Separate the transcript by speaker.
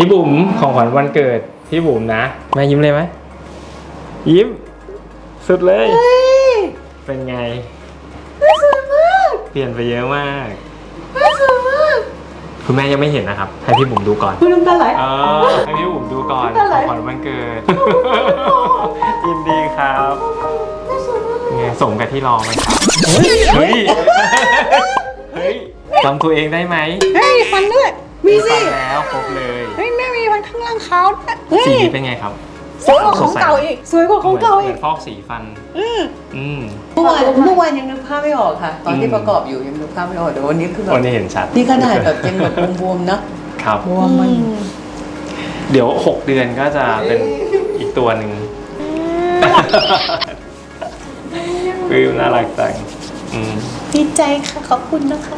Speaker 1: พี่บุ๋มของขวัญวันเกิด พี่บุ๋มนะแม่ยิ้มเลยไหมยิ้ม สุดเลย เป็นไง
Speaker 2: สวยมาก
Speaker 1: เปลี่ยนไปเยอะมาก
Speaker 2: สวยมาก
Speaker 1: คุณแม่ยังไม่เห็นนะครับ ให้พี่บุ๋มดูก่อน
Speaker 2: คุณน้ำตาไหล
Speaker 1: เออให้พี่บุ๋มดูก่อน
Speaker 2: ไม่เป็น
Speaker 1: ข
Speaker 2: ไร
Speaker 1: องขวัญวันเกิดยินดีครับไงสมกับที่รอไหมครับเฮ้ยเฮ้ยจำตัวเองได้ไหม
Speaker 2: เฮ้ยฟันด้วย มีสิ
Speaker 1: ฟังแล้วครบเลย
Speaker 2: เฮ้ยแม่มีฟันข้างล่างขาวด้วยเฮ้ย
Speaker 1: สีเป็นไงครับ
Speaker 2: สวยกว่าของเก่าอีกสวยกว่าของเก่า
Speaker 1: เห
Speaker 2: อี
Speaker 1: มื
Speaker 2: ก
Speaker 1: นฟอกสีฟัน
Speaker 2: อืม
Speaker 1: อืม
Speaker 3: เมื่อวานเมื่อวานยังนึกภาพไม่ออกค่ะ ตอนที่
Speaker 1: อืม
Speaker 3: ประกอบอยู่ยังนึกภาพไม่ออกแต่วันนี้คือแบ
Speaker 1: วัน
Speaker 3: บ
Speaker 1: นี้เห็นชัด
Speaker 3: นี่ขนาดแบบยังแบบบวมๆนะครับ บวมมัน
Speaker 1: เดี๋ยว 6 เดือนก็จะเป็นอีกตัวหนึ่งวิวน่ารักจังอืม
Speaker 2: ดีใจค่ะ ขอบคุณนะคะ